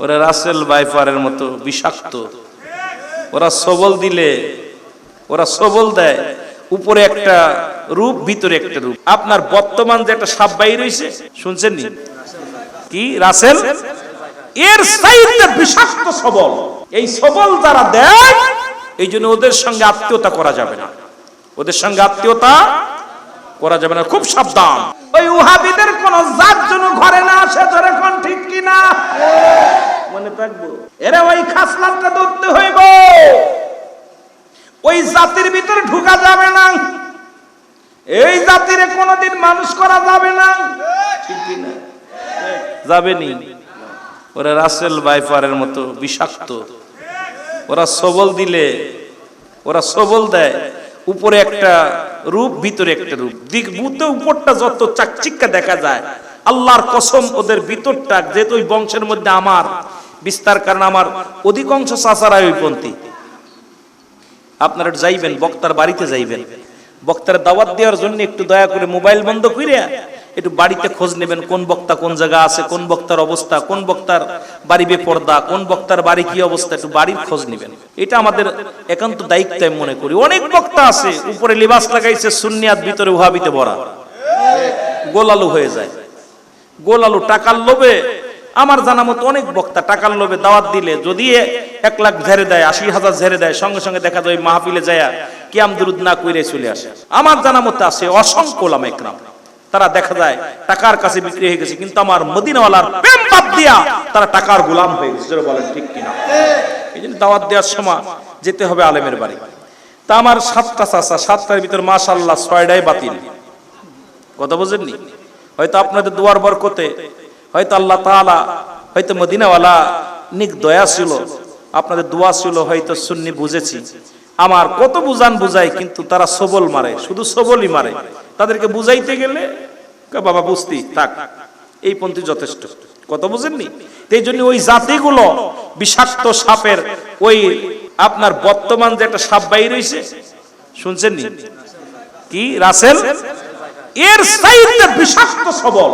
ওরা রাসেল বাইফারের মতো বিষাক্ত। ওরা সবল দিলে, ওরা সবল দেয়। উপরে একটা রূপ, ভিতরে একটা রূপ। আপনার বর্তমান যে একটা সাপ বাইর রয়েছে শুনছেন নি? কি? রাসেল? এর বিষাক্ত সবল। এই সবল যারা দেয় এই জন্য ওদের সঙ্গে আত্মীয়তা করা যাবে না। ওদের সঙ্গে আত্মীয়তা করা যাবে না খুব সাবধান। ওই উহাবিদের কোন জাত যেন ঘরে না আসে ধরে কোন ঠিক কিনা? মনে থাকব। এরা ওই খাসলামটা ধরতে হইব ওই জাতির ভিতরে ঢুকা যাবে না। এই জাতির কোনোদিন মানুষ করা যাবে না। ঠিক কিনা? যাবে নি ওরা রাসেল বাইফারের মতো বিষাক্ত। ওরা সবল দিলে ওরা সবল দেয়। উপরে একটা রূপ, ভিতরে একটা রূপ। দিক মুহূর্তে উপরটা যত চাকচিক্কা দেখা যায়, আল্লাহর কসম ওদের ভিতরটা, যেহেতু ওই বংশের মধ্যে আমার, বিস্তার কারণ আমার অধিকাংশ চাচারা ওই পন্থী। আপনারা যাইবেন, বক্তার বাড়িতে যাইবেন। বক্তার দাওয়াত দেওয়ার জন্য একটু দয়া করে মোবাইল বন্ধ করে একটু বাড়িতে খোঁজ নেবেন, কোন বক্তা কোন জায়গা আছে, কোন বক্তার অবস্থা, কোন বক্তার বাড়ি বেপর্দা, কোন বক্তার বাড়ি কি অবস্থা, একটু বাড়ির খোঁজ নেবেন। এটা আমাদের একান্ত দায়িত্ব আমি মনে করি। অনেক বক্তা আছে, উপরে লিবাস লাগাইছে সুন্নিয়াত, ভিতরে উহাবিতে ভরা। গোলালু হয়ে যায়। গোলালু টাকার লোভে, আমার জানা মতো অনেক বক্তা টাকার লোভে দাওয়াত দিলে যদি এক লাখ ঝেড়ে দেয়, আশি হাজার ঝেড়ে দেয়, সঙ্গে সঙ্গে দেখা যায় মাহফিলে যায় কিয়াম দুরুদ না কইরে চলে আসে। আমার জানা মতো আছে অসংখ্য একরাম তারা দেখা যায় টাকার কাছে বিক্রি হয়ে গেছে, কিন্তু আমার মদিনাওয়ালার প্রেম বাদ দিয়া তারা টাকার গোলাম হয়ে গেছে। যেটা বলেন, ঠিক কিনা? এই জন্য দাওয়াত দেওয়ার সময় যেতে হবে আলেমের বাড়ি। তা আমার সাতটা চাষা সাতটার ভিতর মাশাল্লাহ ছয়টাই বাতিল। কথা বোঝেননি? হয়তো আপনাদের দুয়ার বরকতে, হয়তো আল্লাহ তাআলা, হয়তো মদিনাওয়ালা নিক দয়া ছিল, আপনাদের দোয়া ছিল, হয়তো সুন্নি বুঝেছি। আমার কত বুঝান বুঝাই, কিন্তু তারা সবল মারে, শুধু সবলই মারে। তাদেরকে বুঝাইতে গেলে বাবা বুঝতি, থাক, এই পন্থী যথেষ্ট। কত বুঝেননি? এই জন্য ওই জাতিগুলো বিষাক্ত সাপের ওই আপনার বর্তমান যে একটা সাপ বাইর হয়েছে শুনছেন নি কি? রাসেল? এর সাইডে বিষাক্ত সবল।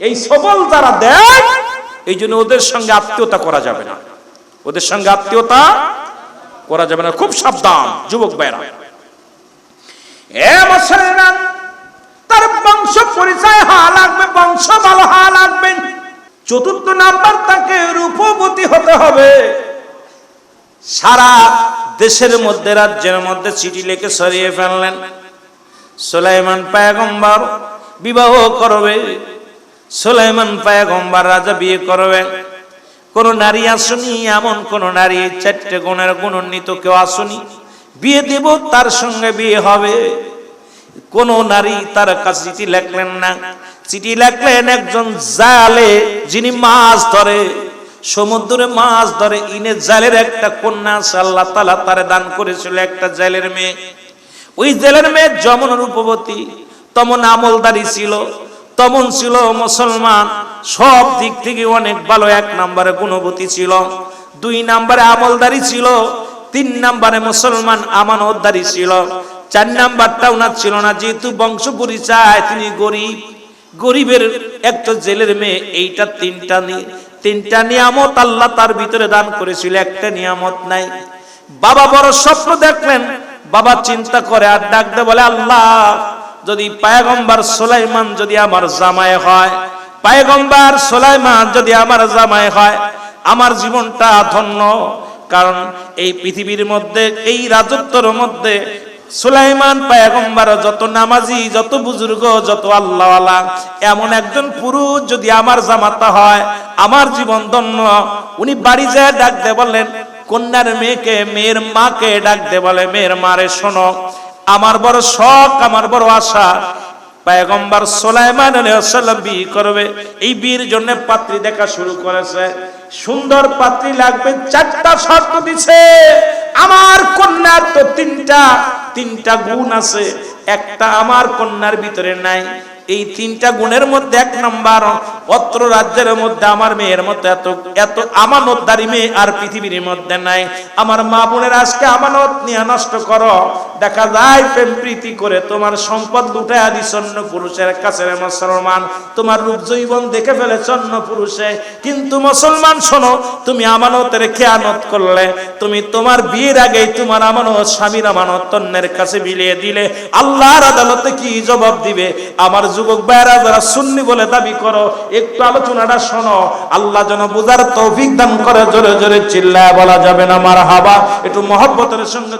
এই সবল যারা দেয়, এই জন্য ওদের সঙ্গে আত্মীয়তা করা যাবে না। ওদের সঙ্গে আত্মীয়তা করা যাবে না। খুব সাবধান, যুবক ভাইরা এ মুসলমান, তার বংশ পরিচয় হওয়া লাগবে, বংশ ভালো হওয়া লাগবে। চতুর্থ নাম্বার তাকে রূপবতী হতে হবে। সারা দেশের মধ্যে, রাজ্যের মধ্যে চিঠি লিখে সরিয়ে ফেললেন। সুলাইমান পায়গম্বর বিবাহ করবে। সুলাইমান পায়গম্বর রাজা বিয়ে করবে। কোন নারী আসুনি, এমন কোন নারী, চারটে গুণের গুণান্বিত কেউ আসুনি। বিয়ে দেব, তার সঙ্গে বিয়ে হবে। কোন নারী তার কাছে চিঠি লেখলেন না। চিঠি লেখলেন একজন জালে, যিনি মাছ ধরে। সমুদ্রে মাছ ধরে, ইনে জালের একটা কন্যা, আল্লাহ তালা তারে দান করেছিল একটা জালের মেয়ে। ওই জেলের মেয়ে যেমন রূপবতী, তমন আমলদারি ছিল, তমন ছিল মুসলমান, সব দিক থেকে অনেক ভালো, এক নম্বরে গুণবতী ছিল, দুই নম্বরে আমলদারি ছিল তিন নাম্বারে মুসলমান আমানতদারি ছিল, চার নাম্বারটা ওনার ছিল না, যেহেতু বংশ পরিচয়, তিনি গরিব। গরিবের একটা জেলের মেয়ে, এইটা তিনটা নি- তিনটা নিয়ামত আল্লাহ তার ভিতরে দান করেছিল, একটা নিয়ামত নাই। বাবা বড় স্বপ্ন দেখলেন, বাবা চিন্তা করে আর ডাকতে বলে, আল্লাহ, যদি পায়গম্বার সোলাইমান যদি আমার জামাই হয়, পায়গম্বার সোলাইমান যদি আমার জামাই হয়, আমার জীবনটা ধন্য। কারণ এই পৃথিবীর মধ্যে, এই রাজত্বর মধ্যে সুলাইমান পায়গম্বার যত নামাজি, যত বুজুর্গ, যত আল্লাহওয়ালা, এমন একজন পুরুষ যদি আমার জামাতা হয়, আমার জীবন ধন্য, উনি বাড়ি যায় ডাক দিয়ে বললেন কন্যার মেয়েকে, মেয়ের মাকে ডাক দে বলে, মেয়ের মারে শোনো, আমার বড় শখ, আমার বড় আশা, পায়গম্বর সোলাইমান আলাইহিসসালাম বিয়ে করবে। এই বিয়ের জন্য পাত্রী দেখা শুরু করেছে। সুন্দর পাত্রী লাগবে, চারটা শর্ত দিছে। আমার কন্যার তো তিনটা তিনটা গুণ আছে। একটা আমার কন্যার ভিতরে নাই। এই তিনটা গুণের মধ্যে এক নাম্বার, অত্র রাজ্যের মধ্যে আমার মেয়ের মতো এত এত আমানতদারি মেয়ে আর পৃথিবীর মধ্যে নাই। আমার মা বোনের আজকে আমানত নিয়ে নষ্ট করো। দেখা যায়, প্রেম প্রীতি করে তোমার সম্পদ লুটাইয়া দিস অন্য পুরুষের কাছে মুসলমান। তোমার রূপ জৈবন দেখে ফেলেছ অন্য পুরুষে। কিন্তু মুসলমান, শোনো, তুমি আমানতের খেয়ানত করলে। তুমি তোমার বিয়ের আগেই তোমার আমানত, স্বামীর আমানত অন্যের কাছে বিলিয়ে দিলে। আল্লাহর আদালতে কি জবাব দিবে? আমার যুবক ভাইয়েরা, যারা সুন্নি বলে দাবি করো, একটু আলোচনাটা শোনো। আল্লাহ যেন বুঝার তৌফিক দান করে, জোরে জোরে চিল্লায় বলা যাবে না আমার হাবা একটু মহব্বতের সঙ্গে